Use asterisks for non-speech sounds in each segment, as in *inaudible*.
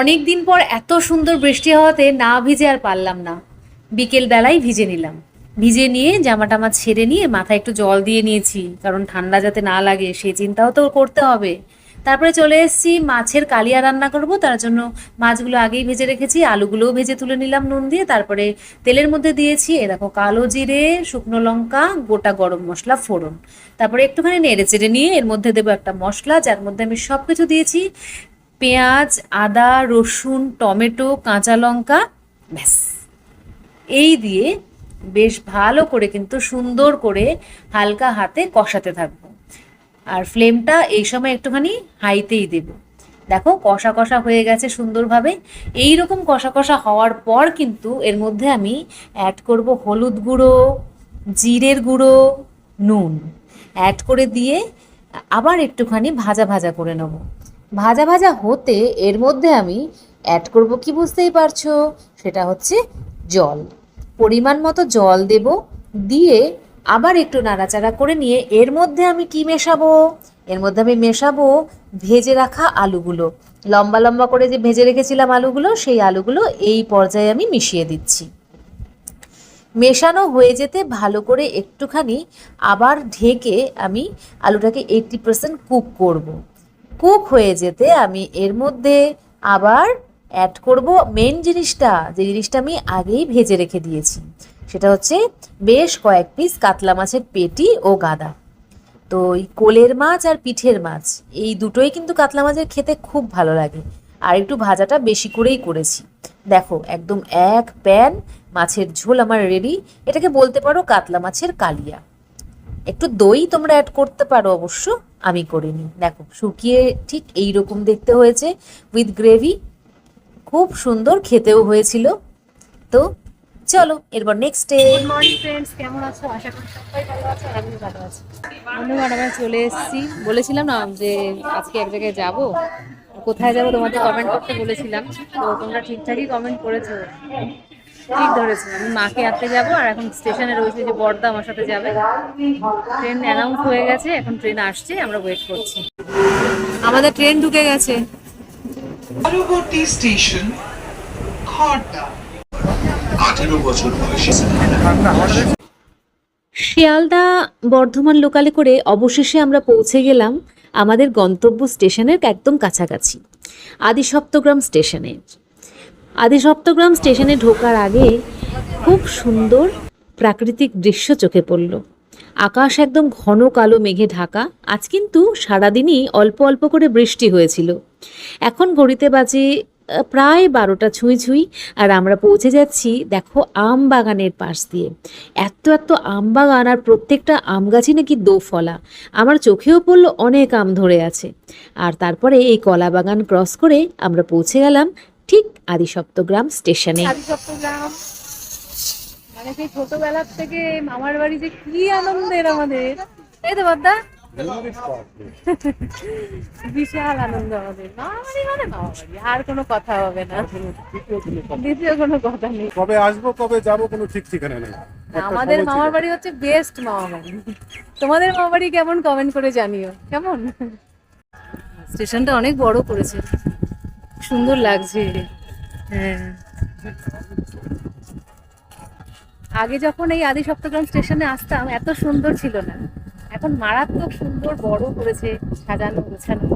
অনেক দিন পর এত সুন্দর বৃষ্টি হওয়াতে না ভিজে আর পারলাম না। বিকেল বেলায় ভিজে নিলাম। ভিজে নিয়ে জামা টামা ছেড়ে নিয়ে মাথায় একটু জল দিয়ে নিয়েছি, কারণ ঠান্ডা যাতে না লাগে সে চিন্তাও তো করতে হবে। তারপরে চলে এসেছি, মাছের কালিয়া রান্না করব, তার জন্য মাছগুলো আগেই ভেজে রেখেছি, আলুগুলোও ভেজে তুলে নিলাম নুন দিয়ে। তারপরে তেলের মধ্যে দিয়েছি, এ দেখো, কালো জিরে, শুকনো লঙ্কা, গোটা গরম মশলা, ফোড়ন। তারপরে একটুখানি নেড়ে চেড়ে নিয়ে এর মধ্যে দেবো একটা মশলা, যার মধ্যে আমি সব কিছু দিয়েছি। পেঁয়াজ, আদা, রসুন, টমেটো, কাঁচা লঙ্কা, ব্যাস। এই দিয়ে বেশ ভালো করে কিন্তু সুন্দর করে হালকা হাতে কষাতে থাকব। আর ফ্লেমটা এই সময় একটুখানি হাইতেই দেব। দেখো, কষা কষা হয়ে গেছে সুন্দরভাবে। এই রকম কষা কষা হওয়ার পর কিন্তু এর মধ্যে আমি অ্যাড করব হলুদ গুঁড়ো, জিরের গুঁড়ো, নুন। অ্যাড করে দিয়ে আবার একটুখানি ভাজা ভাজা করে নেব। ভাজা ভাজা হতে এর মধ্যে আমি অ্যাড করব কি বুঝতেই পারছ? সেটা হচ্ছে জল। পরিমাণ মতো জল দেব, দিয়ে আবার একটু নাড়াচাড়া করে নিয়ে এর মধ্যে আমি কি মেশাবো? এর মধ্যে আমি মেশাবো ভেজে রাখা আলুগুলো। লম্বা লম্বা করে যে ভেজে রেখেছিলাম আলুগুলো, সেই আলুগুলো এই পর্যায়ে আমি মিশিয়ে দিচ্ছি। মেশানো হয়ে যেতে ভালো করে একটুখানি আবার ঢেকে আমি আলুটাকে এইটটি পার্সেন্ট কুক করব। কুক হয়ে যেতে আমি এর মধ্যে আবার অ্যাড করব মেন জিনিসটা, যে জিনিসটা আমি আগেই ভেজে রেখে দিয়েছি। সেটা হচ্ছে বেশ কয়েক পিস কাতলা মাছের পেটি ও গাদা। তো এই কোলের মাছ আর পিঠের মাছ, এই দুটোই কিন্তু কাতলা মাছের খেতে খুব ভালো লাগে। আর একটু ভাজাটা বেশি করেই করেছি। দেখো, একদম এক প্যান মাছের ঝোল আমার রেডি এটাকে বলতে পারো কাতলা মাছের কালিয়া। একটু দই তোমরা অ্যাড করতে পারো অবশ্য, আমি করিনি দেখো, শুকিয়ে ঠিক এই রকম দেখতে হয়েছে উইথ গ্রেভি খুব সুন্দর খেতেও হয়েছিল। তো চলো, এরপর next day good morning friends কেমন আছো? আশা করি সবাই ভালো আছো আর আমি ভালো আছি। বন্ধু ম্যাডামে চলে এসেছি। বলেছিলাম না যে আজকে এক জায়গায় যাব। কোথায় যাব তোমাদের কমেন্ট করতে বলেছিলাম। তো তোমরা ঠিকঠাকই কমেন্ট করেছ। ঠিক ধরেছো আমি মাকে আনতে যাব আর এখন স্টেশনে রয়েছে যে বর্দা আমার সাথে যাবে। ট্রেন অ্যানাউন্স হয়ে গেছে এখন ট্রেন আসছে আমরা ওয়েট করছি। আমাদের ট্রেন ঢুকে গেছে। পরবর্তী স্টেশন খড়দা। আঠেরো বছর বয়সী শিয়ালদা বর্ধমান লোকালে করে অবশেষে আমরা পৌঁছে গেলাম আমাদের গন্তব্য স্টেশনের একদম কাছাকাছি আদি সপ্তগ্রাম স্টেশনে। আদি সপ্তগ্রাম স্টেশনে ঢোকার আগে খুব সুন্দর প্রাকৃতিক দৃশ্য চোখে পড়ল। আকাশ একদম ঘন কালো মেঘে ঢাকা। আজ কিন্তু সারাদিনই অল্প অল্প করে বৃষ্টি হয়েছিল। এখন ঘড়িতে বাজে প্রায় বারোটা ছুঁই ছুঁই আর আমরা পৌঁছে যাচ্ছি, দেখো, আম বাগানের পাশ দিয়ে। এত এত আম বাগান আর প্রত্যেকটা আম গাছই নাকি দোফলা। আমার চোখেও পড়ল অনেক আম ধরে আছে। আর তারপরে এই কলা বাগান ক্রস করে আমরা পৌঁছে গেলাম ঠিক আদিসপ্তগ্রাম স্টেশনে। আদিসপ্তগ্রাম। মানে সেই ছোটবেলার থেকে মামার বাড়ি যে কি আনন্দের আমাদের। তাই তো বাদা বিশাল আনন্দ আমাদের। মানে আর কোনো কথা হবে না। দ্বিতীয় কোনো কথা নেই। কবে আসব কবে যাব কোনো ঠিক ঠিকানা নেই। আমাদের মামার বাড়ি হচ্ছে বেস্ট মামা বাড়ি তোমাদের মামা বাড়ি কেমন কমেন্ট করে জানিও। কেমন? স্টেশনটা অনেক বড় করেছে। সুন্দর লাগছে। হ্যাঁ। আগে যখন এই আদি সপ্তগ্রাম স্টেশনে আসতাম এত সুন্দর ছিল না। এখন মারাত্মক সুন্দর বড় করেছে সাজানো গোছানো।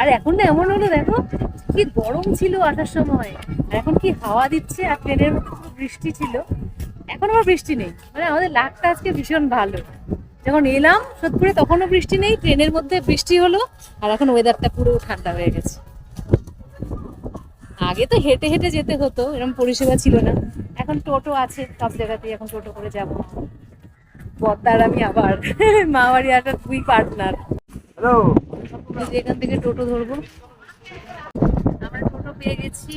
আর এখন না এমন হলো দেখো কি গরম ছিল আসার সময়। আর এখন কি হাওয়া দিচ্ছে আর ট্রেনের মধ্যে পুরো বৃষ্টি ছিল। এখন আবার বৃষ্টি নেই। মানে আমাদের লাকটা আজকে ভীষণ ভালো। যখন এলাম সোদপুরে তখনও বৃষ্টি নেই ট্রেনের মধ্যে বৃষ্টি হলো আর এখন ওয়েদারটা পুরো ঠান্ডা হয়ে গেছে। আগে তো হেঁটে হেঁটে যেতে হতো এরকম পরিষেবা ছিল না। এখন টোটো আছে সব জায়গাতেই এখন টোটো করে যাব। বদ্দার আমি আবার মা বাড়ি একটা দুই পার্টনার। এখান থেকে টোটো ধরবো। আমরা টোটো পেয়ে গেছি।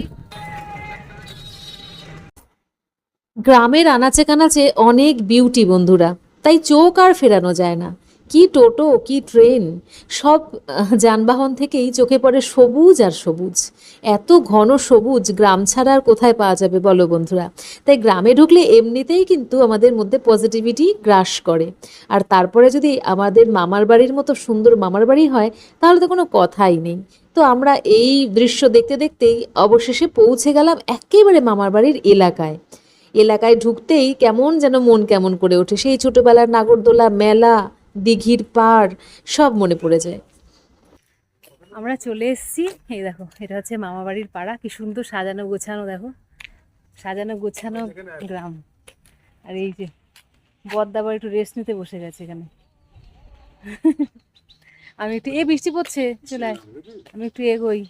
গ্রামের আনাচে কানাচে অনেক বিউটি বন্ধুরা তাই চোখ আর ফেরানো যায় না। কি টোটো, কি ট্রেন, সব যানবাহন থেকেই চোখে পড়ে সবুজ আর সবুজ। এত ঘন সবুজ, গ্রাম ছাড়া আর কোথায় পাওয়া যাবে বলো বন্ধুরা? তাই গ্রামে ঢুকলে এমনিতেই কিন্তু আমাদের মধ্যে পজিটিভিটি গ্রাস করে। আর তারপরে যদি আমাদের মামার বাড়ির মতো সুন্দর মামার বাড়ি হয়, তাহলে তো কোনো কথাই নেই। তো আমরা এই দৃশ্য দেখতে দেখতেই অবশেষে পৌঁছে গেলাম একেবারে মামার বাড়ির এলাকায়। এলাকায় ঢুকতেই কেমন যেন মন কেমন করে ওঠে। সেই ছোটবেলার নাগরদোলা মেলা দিঘির পাড় সব মনে পড়ে যায়। আমরা চলে এসেছি, এই দেখো, এটা হচ্ছে মামা বাড়ির পাড়া, কি সুন্দর সাজানো গোছানো, দেখো, সাজানো গোছানো গ্রাম। আর এই যে, বদ্দা আবার একটু রেস্ট নিতে বসে গেছে এখানে। আমি একটু, এ বৃষ্টি পড়ছে, চলে। আমি একটু এগোই।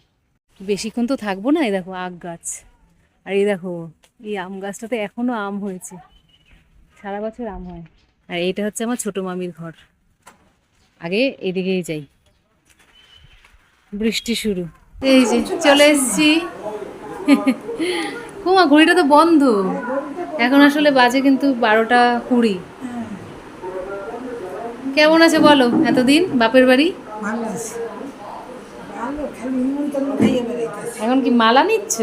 বেশিক্ষণ তো থাকব না, এই দেখো আগ গাছ। আর এই দেখো, এই আম গাছটাতে এখনও আম হয়েছে। সারা বছর আম হয়। আর এইটা হচ্ছে আমার ছোট মামির ঘর। আগে এদিকেই যাই। বৃষ্টি শুরু। এই যে চলে এসেছি। *laughs* কুমা ঘড়িটা তো বন্ধ। এখন আসলে বাজে কিন্তু বারোটা কুড়ি। কেমন আছে বলো? এতদিন? বাপের বাড়ি? এখন কি মালা নিচ্ছ?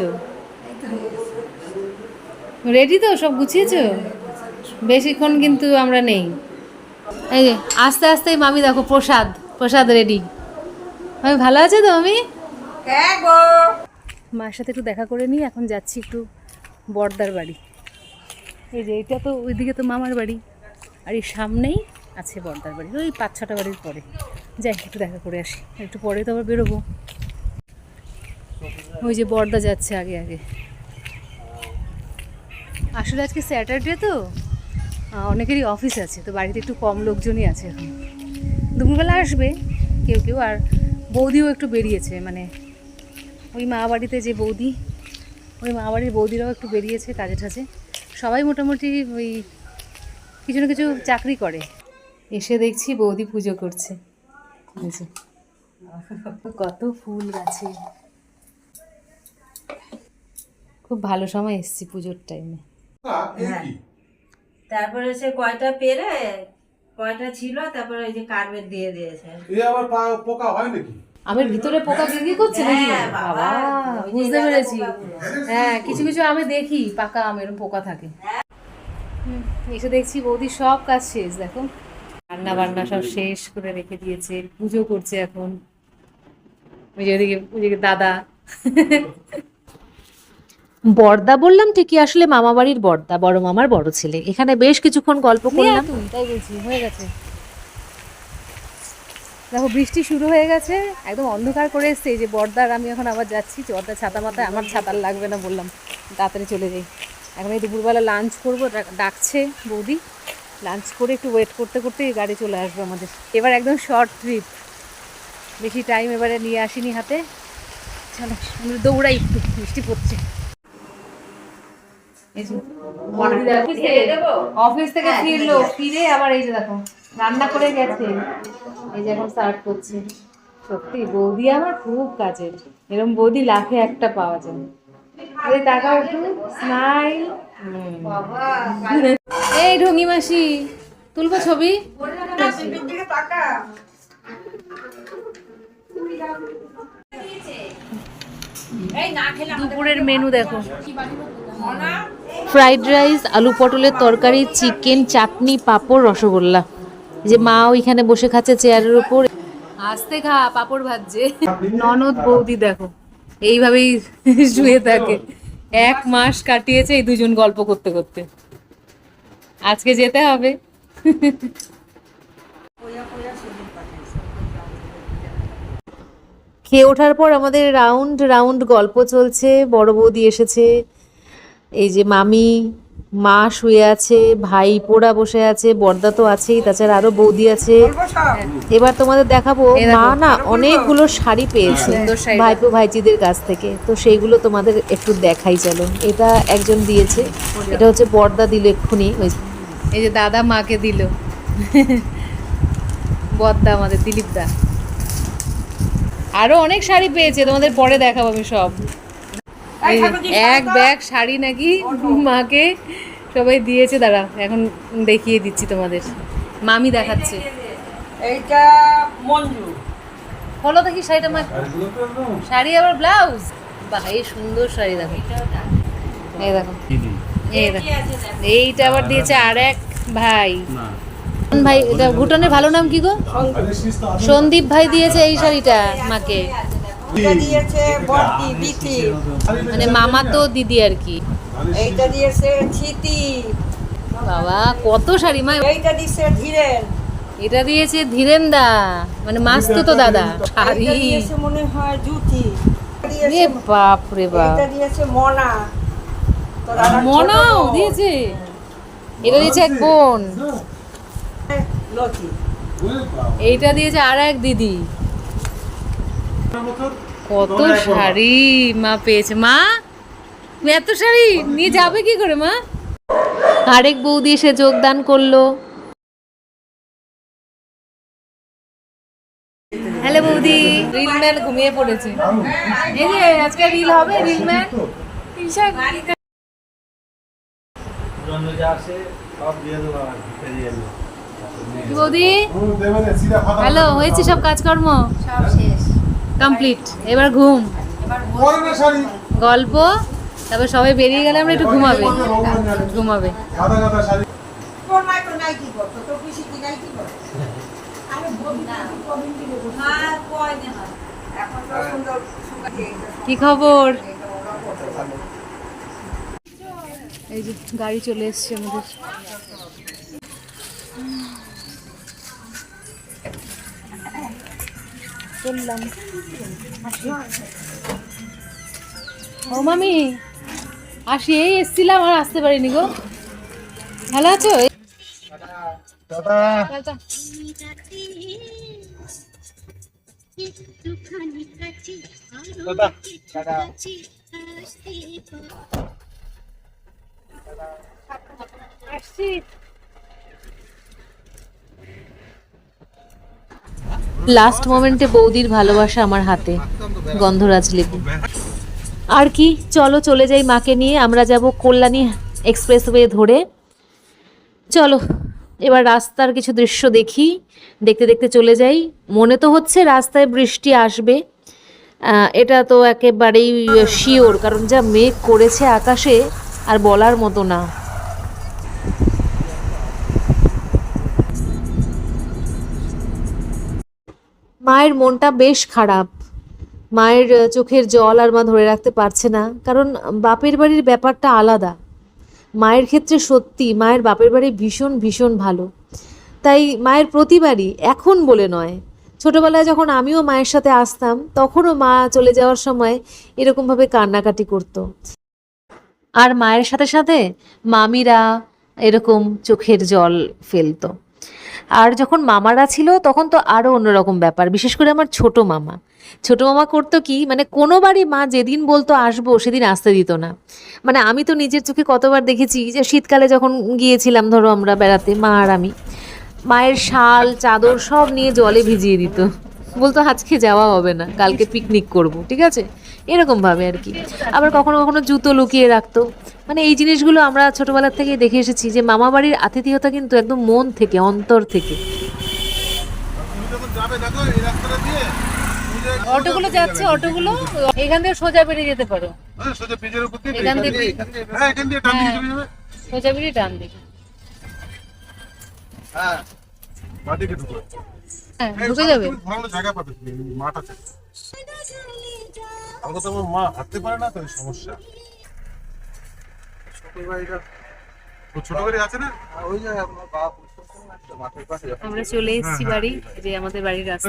রেডি তো? সব গুছিয়েছো। বেশিক্ষণ কিন্তু আমরা নেই। এই যে আস্তে আস্তে মামি দেখো প্রসাদ প্রসাদ রেডি আমি ভালো আছে তো আমি হ্যাঁ মার সাথে একটু দেখা করে নিই এখন যাচ্ছি একটু বর্দার বাড়ি। এই যে এটা তো ওইদিকে তো মামার বাড়ি আর এই সামনেই আছে বর্দার বাড়ি ওই পাঁচ ছটা বাড়ির পরে। যাই একটু দেখা করে আসি একটু পরে তো আবার বেরোবো। ওই যে বর্দা যাচ্ছে আগে আগে। আসলে আজকে স্যাটারডে তো। অনেকেরই অফিস আছে, তো বাড়িতে একটু কম লোকজনই আছে এখন। দুপুরবেলা আসবে, কেউ কেউ, আর বৌদিও একটু বেরিয়েছে মানে ওই মা বাড়িতে যে বৌদি, ওই মা বাড়ির বৌদিরাও একটু বেরিয়েছে কাজে টাজে সবাই মোটামুটি ওই কিছু না কিছু চাকরি করে। এসে দেখছি বৌদি পুজো করছে। কত ফুল গাছে। খুব ভালো সময় এসেছি পুজোর টাইমে তারপরে সে কয়টা পেরে কয়টা ছিল তারপরে ওই যে কার্পেট দিয়ে দিয়েছে। এ আবার পোকা হয় নাকি? আমের ভিতরে পোকা গিরগি করছে নাকি? হ্যাঁ, বাবা, বুঝতে পেরেছি। হ্যাঁ কিছু কিছু আমি দেখি পাকা আম এরকম পোকা থাকে। হুম, এসে দেখছি বৌদি সব কাজ শেষ দেখো। রান্না বান্না সব শেষ করে রেখে দিয়েছে পুজো করছে এখন। ওই যে ওদিকে দাদা। বর্দা বললাম ঠিকই আসলে মামা বাড়ির বর্দা বড় মামার বড় ছেলে। এখানে বেশ কিছুক্ষণ গল্প করলাম। তাই বলছি হয়ে গেছে। দেখো বৃষ্টি শুরু হয়ে গেছে একদম অন্ধকার করে এসছে। যে বর্দার আমি এখন আবার যাচ্ছি বর্দার ছাতা মাথায় আমার ছাতার লাগবে না বললাম। তাড়াতাড়ি চলে যাই। এখন এই দুপুরবেলা লাঞ্চ করব ডাকছে বৌদি। লাঞ্চ করে একটু ওয়েট করতে করতে গাড়ি চলে আসবে আমাদের। এবার একদম শর্ট ট্রিপ বেশি টাইম এবারে নিয়ে আসিনি হাতে। চলো আমরা দৌড়াই একটু বৃষ্টি পড়ছে। অফিস থেকে- ফিরলো ফিরে আবার এই যে দেখো রান্না করে গেছে। এই যে এখন সার্ভ করছে। সত্যি বৌদি আমার খুব কাজের। এরকম বৌদি লাখে একটা পাওয়া যায়। এই টাকা একটু স্মাইল এই ঢঙ্গি মাসি তুলবো ছবি? দুপুরের মেনু দেখো। ফ্রাইড রাইস, আলু পটলের তরকারি, চিকেন, চাটনি, পাঁপড়, রসগোল্লা। যে মা ওইখানে বসে খাচ্ছে চেয়ারের উপর। আস্তে খা, পাঁপড় ভাজছে। ননদ বৌদি দেখো, এইভাবেই শুয়ে থাকে। এক মাস কাটিয়েছে এই দুজন গল্প করতে করতে। আজকে যেতে হবে। খেয়ে ওঠার পর আমাদের রাউন্ড রাউন্ড গল্প চলছে। বড় বৌদি এসেছে। এই যে মামি মা শুয়ে আছে ভাই পোড়া বসে আছে বর্দা তো আছেই তাছাড়া আরও বৌদি আছে। এবার তোমাদের দেখাবো মা না অনেকগুলো শাড়ি পেয়েছে ভাইপো ভাইজিদের কাছ থেকে। তো সেইগুলো তোমাদের একটু দেখাই চলো। এটা একজন দিয়েছে। এটা হচ্ছে বর্দা দিল এক্ষুনি। এই যে দাদা মাকে দিল। বদ্দা আমাদের দিলীপ দা আরও অনেক শাড়ি পেয়েছে তোমাদের পরে দেখাবো আমি সব। এক ব্যাগ শাড়ি নাকি মাকে সবাই দিয়েছে দাঁড়া এখন দেখিয়ে দিচ্ছি তোমাদের। মামি দেখাচ্ছে। এইটা মঞ্জু। বলো দেখি শাড়িটা মা শাড়ি আবার ব্লাউজ? বাহ এই সুন্দর শাড়ি দেখো। এই দেখো। এই দেখো। এইটা আবার দিয়েছে আর এক ভাই। ভাই? এটা ভুটানের ভালো নাম কি গো? সন্দীপ ভাই দিয়েছে এই শাড়িটা মাকে। দিয়েছে বর্তি বিথি মানে মামা তো দিদি আর কি। এইটা দিয়েছে ছিতি বাবা কত শাড়ি মা। এইটা দিয়েছে ধীরেন। এটা দিয়েছে ধীরেন দা মানে মাস্ত তো দাদা শাড়ি। দিয়েছে মনে হয় জুতি। রে বাপ রে বাপ। এটা দিয়েছে মনা। মনাও দিয়েছে। এটা দিয়েছে এক বোন। লতি। এইটা দিয়েছে আর এক দিদি। কত শাড়ি মা পেয়েছে। মা এত শাড়ি নিয়ে যাবে কি করে মা? আরেক বৌদি এসে যোগদান করল। হ্যালো বৌদি রিল ম্যান ঘুমিয়ে পড়েছে। এই যে আজকে রিল হবে রিল ম্যান বৌদি? হ্যালো হয়েছে সব কাজকর্ম? কমপ্লিট এবার ঘুম। গল্প তারপর সবাই বেরিয়ে গেলে আমরা একটু ঘুমাবে। ঘুমাবে। কি খবর? এই যে গাড়ি চলে এসছে আমাদের। চললাম ও মামি আসি এই এসছিলাম আর আসতে পারিনি গো। ভালো আছো? আসছি। লাস্ট মোমেন্টে বৌদির ভালোবাসা আমার হাতে, গন্ধরাজ লেবু আর কি, চলো চলে যাই মাকে নিয়ে, আমরা যাব কল্যাণী এক্সপ্রেসওয়ে ধরে। চলো, এবার রাস্তার কিছু দৃশ্য দেখি, দেখতে দেখতে চলে যাই। মনে তো হচ্ছে রাস্তায় বৃষ্টি আসবে। এটা তো একেবারেই শিওর কারণ যা মেঘ করেছে আকাশে, আর বলার মতো না। মায়ের মনটা বেশ খারাপ। মায়ের চোখের জল আর মা ধরে রাখতে পারছে না, কারণ বাপের বাড়ির ব্যাপারটা আলাদা। মায়ের ক্ষেত্রে সত্যি, মায়ের বাপের বাড়ি ভীষণ ভীষণ ভালো। তাই মায়ের প্রতিবারই, এখন বলে নয়। ছোটবেলায় যখন আমিও মায়ের সাথে আসতাম, তখনও মা চলে যাওয়ার সময় এরকমভাবে কান্নাকাটি করতো। আর মায়ের সাথে সাথে মামিরা এরকম চোখের জল ফেলতো। আর যখন মামারা ছিল, তখন তো আরও অন্যরকম ব্যাপার, বিশেষ করে আমার ছোট মামা। ছোট মামা করতো কি মানে কোনো বাড়ি মা যেদিন বলতো আসব, সেদিন আসতে দিত না। মানে আমি তো নিজের চোখে কতবার দেখেছি যে শীতকালে যখন গিয়েছিলাম, ধরো আমরা বেড়াতে, মা আর আমি, মায়ের শাল, চাদর সব নিয়ে জলে ভিজিয়ে দিত। বলতো, আজকে যাওয়া হবে না, কালকে পিকনিক করব। ঠিক আছে? এরকমভাবে আর কি। আবার কখনো কখনো জুতো লুকিয়ে রাখতো। মানে এই জিনিসগুলো আমরা ছোটবেলার থেকেই দেখে এসেছি যে মামা বাড়ির আতিথেয়তা কিন্তু একদম মন থেকে অন্তর থেকে। অটোগুলো যাচ্ছে অটোগুলো এখান থেকে সোজা বেরিয়ে যেতে পারো। সোজা ব্রিজের উপর দিয়ে এখান থেকে হ্যাঁ এখান দিয়ে টান দিকে চলে যাবে। সোজা বেরিয়ে ডান দিকে। হ্যাঁ ঢুকো যাবে। জায়গা পাবে মাঠ আছে আমাকে তো মা হাঁটতে পারে না তো সমস্যা। আমরা চলে এসেছি বাড়ি যে আমাদের বাড়ির রাস্তা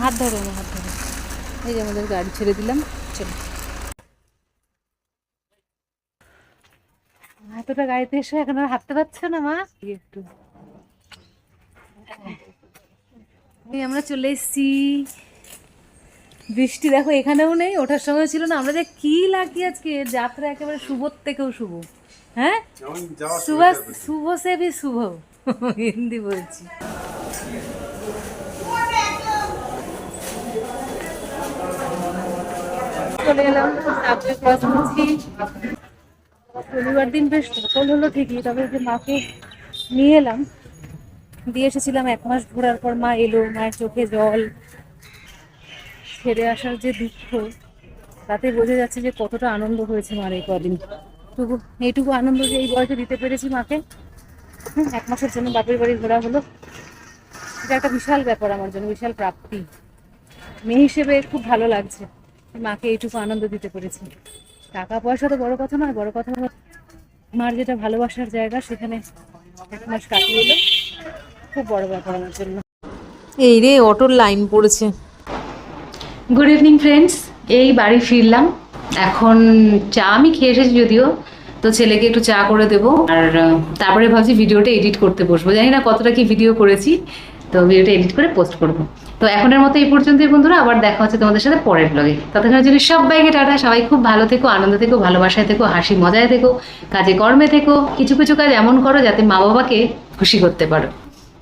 হাত ধরো হাত ধরো। এই যে আমাদের গাড়ি ছেড়ে দিলাম চলো। এতটা গাড়িতে এসে এখন আর হাঁটতে পারছ না মা? একটু। আমরা চলে এসেছি। বৃষ্টি দেখো এখানেও নেই ওঠার সময় ছিল না। আমরা যে কি লাগি আজকে? যাত্রা একেবারে শুভর থেকেও শুভ। হ্যাঁ? শুভ শুভ সে শুভ হিন্দি বলছি। চলে এলাম সাবওয়ে ক্রস করছি শনিবার দিন বেশ সফল হলো ঠিকই তবে যে মাকে নিয়ে এলাম। দিয়ে এসেছিলাম এক মাস ঘোরার পর মা এলো, মায়ের চোখে জল। ছেড়ে আসার যে দুঃখ, তাতে বোঝা যাচ্ছে যে কতটা আনন্দ হয়েছে মার এই কদিন। তবু এইটুকু আনন্দ যে এই বয়সে দিতে পেরেছি মাকে, এক মাসের জন্য বাপের বাড়ি ঘোরা হলো। এটা একটা বিশাল ব্যাপার আমার জন্য, বিশাল প্রাপ্তি। মেয়ে হিসেবে খুব ভালো লাগছে মাকে এইটুকু আনন্দ দিতে পেরেছি। টাকা পয়সা তো বড় কথা নয়, বড় কথা মার যেটা ভালোবাসার জায়গা, সেখানে এক মাস কাটিয়ে খুব বড় ব্যাপার আমার জন্য। এই রে অটোর লাইন পড়েছে। গুড ইভিনিং ফ্রেন্ডস এই বাড়ি ফিরলাম। এখন চা আমি খেয়ে এসেছি যদিও তো ছেলেকে একটু চা করে দেবো। আর তারপরে ভাবছি ভিডিওটা এডিট করতে বসবো। জানি না কতটা কি ভিডিও করেছি তো ভিডিওটা এডিট করে পোস্ট করব। তো এখনের মতো এই পর্যন্তই বন্ধুরা। আবার দেখা হচ্ছে তোমাদের সাথে পরের ব্লগে ততক্ষণের জন্য সবাইকে টাটা। সবাই খুব ভালো থেকো আনন্দ থেকো ভালোবাসায় থেকো হাসি মজায় থেকো কাজে কর্মে থেকো। কিছু কিছু কাজ এমন করো যাতে মা বাবাকে খুশি করতে পারো।